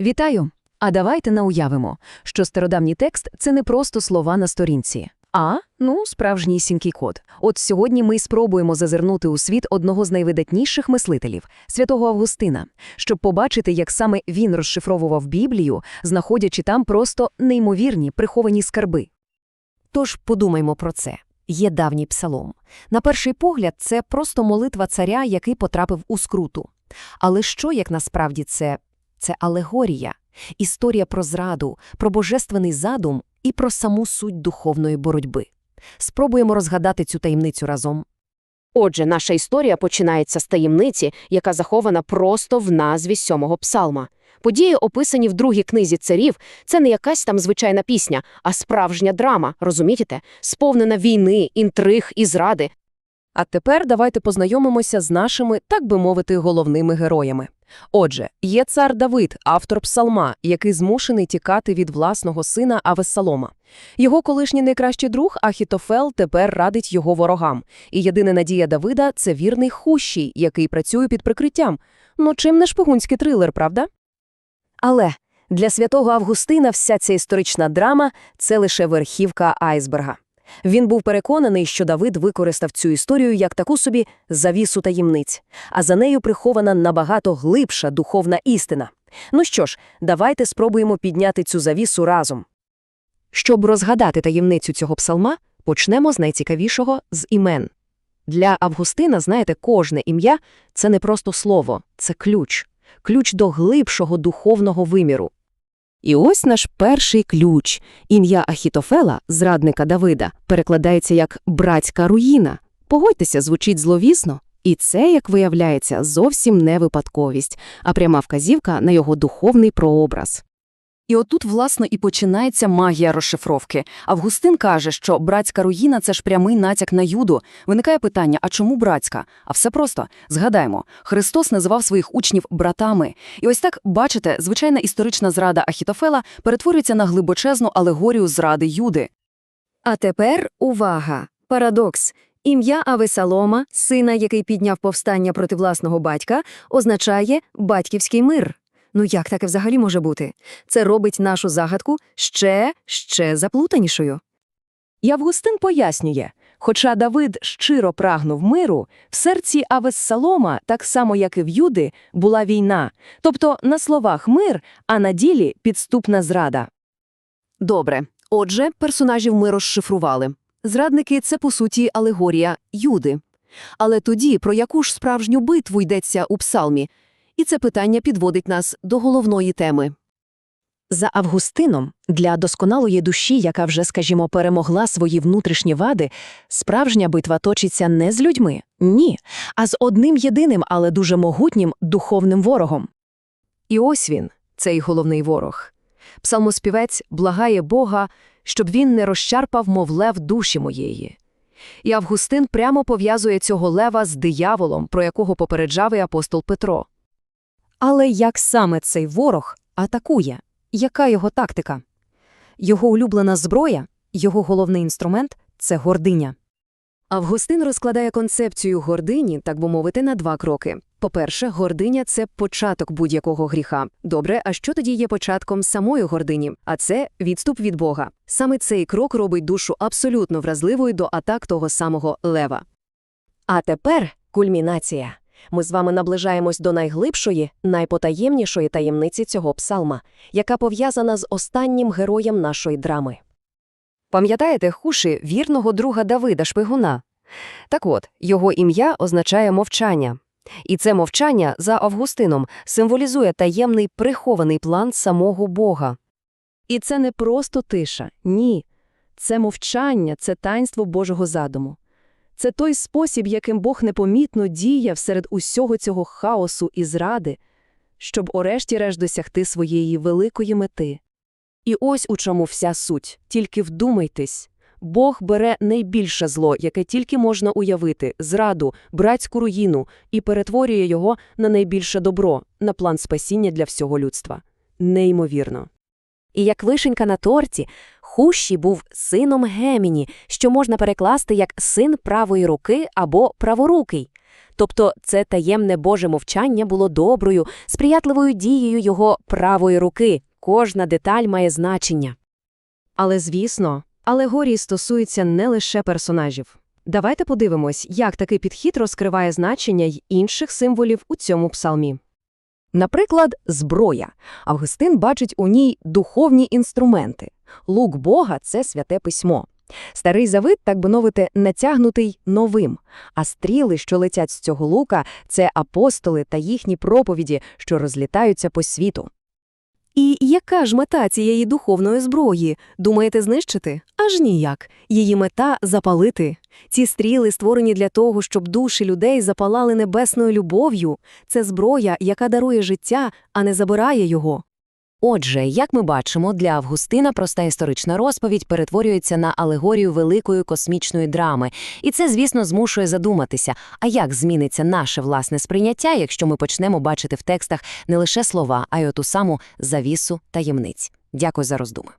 Вітаю! А давайте науявимо, що стародавній текст – це не просто слова на сторінці, а, ну, справжнісінький код. От сьогодні ми спробуємо зазирнути у світ одного з найвидатніших мислителів – святого Августина, щоб побачити, як саме він розшифровував Біблію, знаходячи там просто неймовірні приховані скарби. Тож подумаймо про це. Є давній псалом. На перший погляд, це просто молитва царя, який потрапив у скруту. Але що, як насправді це? Це алегорія, історія про зраду, про божественний задум і про саму суть духовної боротьби. Спробуємо розгадати цю таємницю разом. Отже, наша історія починається з таємниці, яка захована просто в назві сьомого псалма. Події, описані в другій книзі царів, це не якась там звичайна пісня, а справжня драма, розумієте? Сповнена війни, інтриг і зради. А тепер давайте познайомимося з нашими, так би мовити, головними героями. Отже, є цар Давид, автор псалма, який змушений тікати від власного сина Авессалома. Його колишній найкращий друг Ахітофел тепер радить його ворогам. І єдина надія Давида – це вірний хущий, який працює під прикриттям. Ну чим не шпигунський трилер, правда? Але для святого Августина вся ця історична драма – це лише верхівка айсберга. Він був переконаний, що Давид використав цю історію як таку собі завісу таємниць, а за нею прихована набагато глибша духовна істина. Ну що ж, давайте спробуємо підняти цю завісу разом. Щоб розгадати таємницю цього псалма, почнемо з найцікавішого – з імен. Для Августина, знаєте, кожне ім'я – це не просто слово, це ключ. Ключ до глибшого духовного виміру. І ось наш перший ключ. Ім'я Ахітофела, зрадника Давида, перекладається як «братська руїна». Погодьтеся, звучить зловісно. І це, як виявляється, зовсім не випадковість, а пряма вказівка на його духовний прообраз. І отут, власно, і починається магія розшифровки. Августин каже, що братська руїна – це ж прямий натяк на юду. Виникає питання, а чому братська? А все просто. Згадаємо, Христос називав своїх учнів братами. І ось так, бачите, звичайна історична зрада Ахітофела перетворюється на глибочезну алегорію зради юди. А тепер увага! Парадокс. Ім'я Авесалома, сина, який підняв повстання проти власного батька, означає «батьківський мир». Ну як таке взагалі може бути? Це робить нашу загадку ще, ще заплутанішою. І Августин пояснює, хоча Давид щиро прагнув миру, в серці Авессалома, так само як і в Юди, була війна, тобто на словах мир, а на ділі підступна зрада. Добре. Отже, персонажів ми розшифрували. Зрадники – це, по суті, алегорія юди. Але тоді про яку ж справжню битву йдеться у псалмі? І це питання підводить нас до головної теми. За Августином, для досконалої душі, яка вже, скажімо, перемогла свої внутрішні вади, справжня битва точиться не з людьми, ні, а з одним єдиним, але дуже могутнім духовним ворогом. І ось він, цей головний ворог. Псалмоспівець благає Бога, щоб він не розчарпав, мов лев душі моєї. І Августин прямо пов'язує цього лева з дияволом, про якого попереджав і апостол Петро. Але як саме цей ворог атакує? Яка його тактика? Його улюблена зброя, його головний інструмент – це гординя. Августин розкладає концепцію гордині, так би мовити, на два кроки. По-перше, гординя – це початок будь-якого гріха. Добре, а що тоді є початком самої гордині? А це відступ від Бога. Саме цей крок робить душу абсолютно вразливою до атак того самого лева. А тепер кульмінація. Ми з вами наближаємось до найглибшої, найпотаємнішої таємниці цього псалма, яка пов'язана з останнім героєм нашої драми. Пам'ятаєте хуші вірного друга Давида Шпигуна? Так от, його ім'я означає мовчання. І це мовчання за Августином символізує таємний прихований план самого Бога. І це не просто тиша, ні. Це мовчання, це таїнство Божого задуму. Це той спосіб, яким Бог непомітно діяв серед усього цього хаосу і зради, щоб урешті-решт досягти своєї великої мети. І ось у чому вся суть. Тільки вдумайтесь. Бог бере найбільше зло, яке тільки можна уявити, зраду, братську руїну, і перетворює його на найбільше добро, на план спасіння для всього людства. Неймовірно. І як вишенька на торті, Хущі був сином Геміні, що можна перекласти як син правої руки або праворукий. Тобто це таємне Боже мовчання було доброю, сприятливою дією його правої руки. Кожна деталь має значення. Але, звісно, алегорії стосуються не лише персонажів. Давайте подивимось, як такий підхід розкриває значення й інших символів у цьому псалмі. Наприклад, зброя. Августин бачить у ній духовні інструменти. Лук Бога – це святе письмо. Старий завит, так би мовити, натягнутий новим, а стріли, що летять з цього лука – це апостоли та їхні проповіді, що розлітаються по світу. І яка ж мета цієї духовної зброї? Думаєте знищити? Аж ніяк. Її мета – запалити. Ці стріли створені для того, щоб душі людей запалали небесною любов'ю. Це зброя, яка дарує життя, а не забирає його. Отже, як ми бачимо, для Августина проста історична розповідь перетворюється на алегорію великої космічної драми. І це, звісно, змушує задуматися, а як зміниться наше власне сприйняття, якщо ми почнемо бачити в текстах не лише слова, а й оту саму завісу таємниць. Дякую за роздуми.